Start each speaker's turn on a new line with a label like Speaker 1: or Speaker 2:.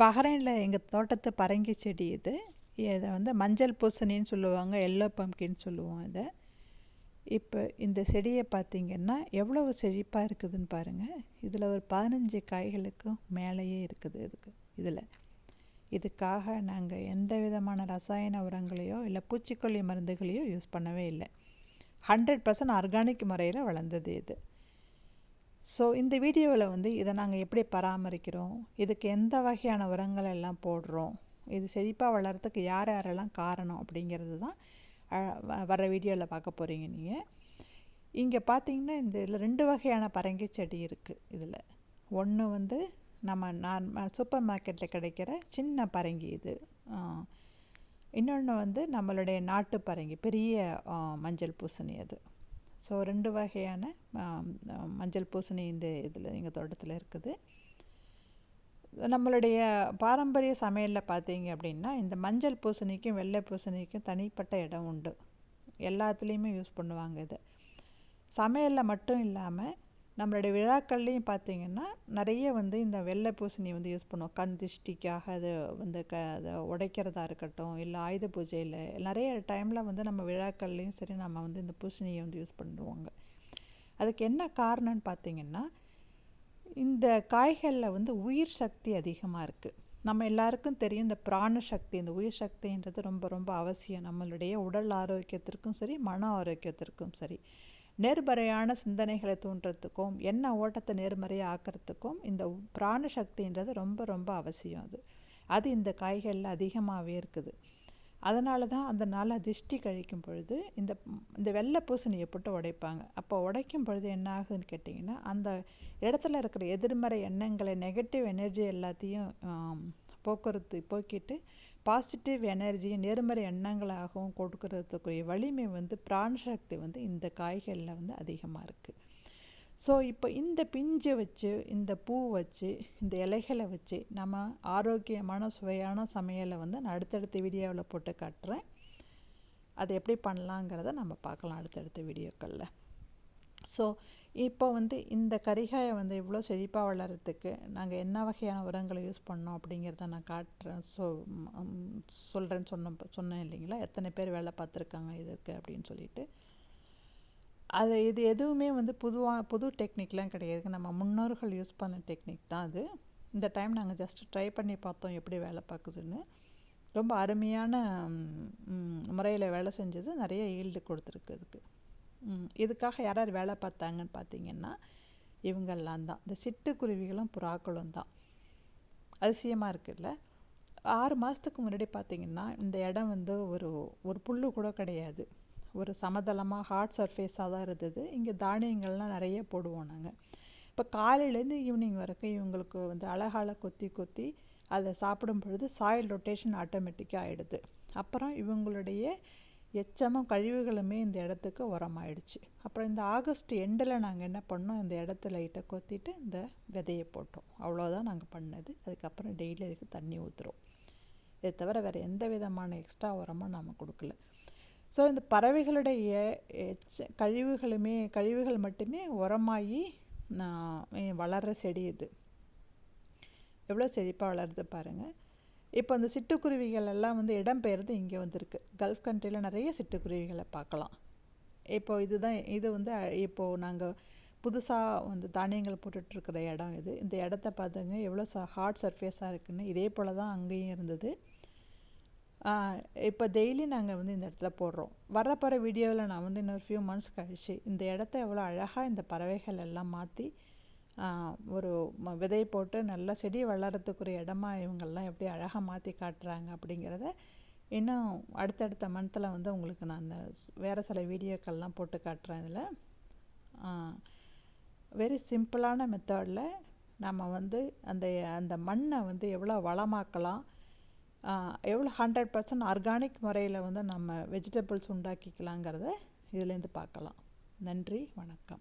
Speaker 1: பஹ்ரைனில் எங்கள் தோட்டத்து பரங்கி செடி இது. இதை வந்து மஞ்சள் பூசணின்னு சொல்லுவாங்க எல்லோ பம்கின்னு சொல்லுவோம் இதை. இப்போ இந்த செடியை பார்த்திங்கன்னா எவ்வளவு செழிப்பாக இருக்குதுன்னு பாருங்கள் இதில் ஒரு பதினஞ்சு காய்களுக்கும் மேலேயே இருக்குது இதுக்கு இதில். இதுக்காக நாங்கள் எந்த விதமான ரசாயன உரங்களையோ இல்லை பூச்சிக்கொல்லி மருந்துகளையோ யூஸ் பண்ணவே இல்லை. ஹண்ட்ரட் பர்சன்ட் ஆர்கானிக் முறையில் வளர்ந்தது இது. ஸோ இந்த வீடியோவில் வந்து இதை நாங்கள் எப்படி பராமரிக்கிறோம்? இதுக்கு எந்த வகையான உரங்கள் எல்லாம் போடுறோம்? இது செழிப்பாக வளர்கிறதுக்கு யார் யாரெல்லாம் காரணம் அப்படிங்கிறது தான் வர வீடியோவில் பார்க்க போகிறீங்க நீங்கள் இங்கே பார்த்தீங்கன்னா இந்த இதில் ரெண்டு வகையான பரங்கி செடி இருக்குது இதில். ஒன்று வந்து நம்ம நார்மல் சூப்பர் மார்க்கெட்டில் கிடைக்கிற சின்ன பரங்கி இது. இன்னொன்று வந்து நம்மளுடைய நாட்டு பரங்கி பெரிய மஞ்சள் பூசணி அது. ஸோ ரெண்டு வகையான மஞ்சள் பூசணி இந்த இதில் எங்கள் தோட்டத்தில் இருக்குது. நம்மளுடைய பாரம்பரிய சமையலில் பார்த்தீங்க அப்படின்னா இந்த மஞ்சள் பூசணிக்கும் வெள்ளை பூசணிக்கும் தனிப்பட்ட இடம் உண்டு. எல்லாத்துலேயுமே யூஸ் பண்ணுவாங்க இது. சமையலில் மட்டும் இல்லாமல் நம்மளுடைய விழாக்கள்லேயும் பார்த்திங்கன்னா நிறைய வந்து இந்த வெள்ளை பூசணி வந்து யூஸ் பண்ணுவோம். கண் திஷ்டிக்காக அது வந்து க அதை உடைக்கிறதா இருக்கட்டும் இல்லை ஆயுத பூஜையில் நிறைய டைமில் வந்து நம்ம விழாக்கள்லேயும் சரி நம்ம வந்து இந்த பூசணியை வந்து யூஸ் பண்ணுவாங்க. அதுக்கு என்ன காரணம்னு பார்த்திங்கன்னா இந்த காய்களில் வந்து உயிர் சக்தி அதிகமாக இருக்குது நம்ம எல்லாருக்கும் தெரியும் இந்த பிராண சக்தி. இந்த உயிர் சக்தின்றது ரொம்ப ரொம்ப அவசியம். நம்மளுடைய உடல் ஆரோக்கியத்திற்கும் சரி மன ஆரோக்கியத்திற்கும் சரி. நேர்மறையான சிந்தனைகளை தூண்டுறதுக்கும் என்ன ஓட்டத்தை நேர்மறையாக ஆக்கிறதுக்கும் இந்த பிராண சக்தின்றது ரொம்ப ரொம்ப அவசியம் அது. அது இந்த காய்களில் அதிகமாகவே இருக்குது. அதனால தான் அந்த நாளை திஷ்டி கழிக்கும் பொழுது இந்த இந்த வெள்ளை பூசணியை போட்டு உடைப்பாங்க. அப்போ உடைக்கும் பொழுது என்ன ஆகுதுன்னு கேட்டிங்கன்னா அந்த இடத்துல இருக்கிற எதிர்மறை எண்ணங்களை நெகட்டிவ் எனர்ஜி எல்லாத்தையும் போக்குவரத்து போக்கிட்டு பாசிட்டிவ் எனர்ஜி நேர்மறை எண்ணங்களாகவும் கொடுக்கறதுக்குரிய வலிமை வந்து பிராணசக்தி வந்து இந்த காய்களில் வந்து அதிகமாக இருக்குது ஸோ இப்போ இந்த பிஞ்சை வச்சு இந்த பூ வச்சு இந்த இலைகளை வச்சு நம்ம ஆரோக்கியமான சுவையான சமையலை வந்து நான் அடுத்தடுத்த வீடியோவில் போட்டு காட்டுறேன். அதை எப்படி பண்ணலாங்கிறத நம்ம பார்க்கலாம் அடுத்தடுத்த வீடியோக்களில். ஸோ இப்போ வந்து இந்த கரிகாயை வந்து இவ்வளோ செழிப்பாக வளர்கிறதுக்கு நாங்கள் என்ன வகையான உரங்களை யூஸ் பண்ணோம் அப்படிங்கிறத நான் காட்டுறேன். ஸோ சொல்கிறேன்னு சொன்ன சொன்னேன் இல்லைங்களா? எத்தனை பேர் வேலை பார்த்துருக்காங்க இதுக்கு அப்படின்னு சொல்லிட்டு. அது இது எதுவுமே வந்து புதுவாக புது டெக்னிக்லாம் கிடையாது. நம்ம முன்னோர்கள் யூஸ் பண்ண டெக்னிக் தான் அது. இந்த டைம் நாங்கள் ஜஸ்ட் ட்ரை பண்ணி பார்த்தோம் எப்படி வேலை பார்க்குதுன்னு. ரொம்ப அருமையான முறையில் வேலை செஞ்சது. நிறைய ஈல்டு கொடுத்துருக்கு அதுக்கு. இதுக்காக யார் வேலை பார்த்தாங்கன்னு பார்த்தீங்கன்னா இவங்கெல்லாம் தான். இந்த சிட்டுக்குருவிகளும் புறாக்களும் தான். அதிசயமாக இருக்குல்ல? ஆறு மாதத்துக்கு முன்னாடி பார்த்திங்கன்னா இந்த இடம் வந்து ஒரு ஒரு புல்லு கூட கிடையாது. ஒரு சமதளமாக ஹார்ட் சர்ஃபேஸாக தான் இருந்தது. இங்கே தானியங்கள்லாம் நிறைய போடுவோம் நாங்கள் இப்போ காலையிலேருந்து ஈவினிங் வரைக்கும் இவங்களுக்கு வந்து அழகால கொத்தி கொத்தி அதை சாப்பிடும் பொழுது சாயில் ரொட்டேஷன் ஆட்டோமேட்டிக்காக ஆகிடுது அப்புறம் இவங்களுடைய எச்சமும் கழிவுகளுமே இந்த இடத்துக்கு உரமாயிடுச்சு. அப்புறம் இந்த ஆகஸ்ட் எண்டில் நாங்கள் என்ன பண்ணோம்? இந்த இடத்த லைட்டை கொத்திட்டு இந்த விதையை போட்டோம். அவ்வளோதான் நாங்கள் பண்ணது. அதுக்கப்புறம் டெய்லி அதுக்கு தண்ணி ஊற்றுறோம் இதை தவிர வேறு எந்த விதமான எக்ஸ்ட்ரா உரமும் நாம் கொடுக்கல. ஸோ இந்த பறவைகளுடைய எச்ச கழிவுகளுமே கழிவுகள் மட்டுமே உரமாகி வளர்கிற செடி இது. எவ்வளோ செழிப்பாக வளருது பாருங்கள் இப்போ அந்த சிட்டுக்குருவிகள் எல்லாம் வந்து இடம்பெயர்ந்து இங்கே வந்திருக்கு. கல்ஃப் கண்ட்ரியில் நிறைய சிட்டுக்குருவிகளை பார்க்கலாம். இப்போ இதுதான் இது வந்து இப்போது நாங்கள் புதுசாக வந்து தானியங்கள் போட்டுட்ருக்கிற இடம் இது. இந்த இடத்த பார்த்துங்க எவ்வளோ ச ஹார்ட் சர்ஃபேஸாக இருக்குதுன்னு இதே போல் தான் அங்கேயும் இருந்தது. இப்போ டெய்லி நாங்கள் வந்து இந்த இடத்துல போடுறோம். வரப்போகிற வீடியோவில் நான் வந்து இன்னொரு ஃபியூ மந்த்ஸ் கழிச்சு இந்த இடத்த எவ்வளோ அழகாக இந்த பறவைகள் எல்லாம் மாற்றி ஒரு விதை போட்டு நல்லா செடி வளர்கிறதுக்குரிய இடமா இவங்கெல்லாம் எப்படி அழகாக மாற்றி காட்டுறாங்க அப்படிங்கிறத இன்னும் அடுத்தடுத்த மந்த்தில் வந்து உங்களுக்கு நான் அந்த வேறு சில வீடியோக்கள்லாம் போட்டு காட்டுறேன் இதில். வெரி சிம்பிளான மெத்தடில் நம்ம வந்து அந்த அந்த மண்ணை வந்து எவ்வளோ வளமாக்கலாம். எவ்வளோ ஹண்ட்ரட் பர்சன்ட் ஆர்கானிக் முறையில் வந்து நம்ம வெஜிடபிள்ஸ் உண்டாக்கிக்கலாங்கிறத இதுலேருந்து பார்க்கலாம். நன்றி வணக்கம்.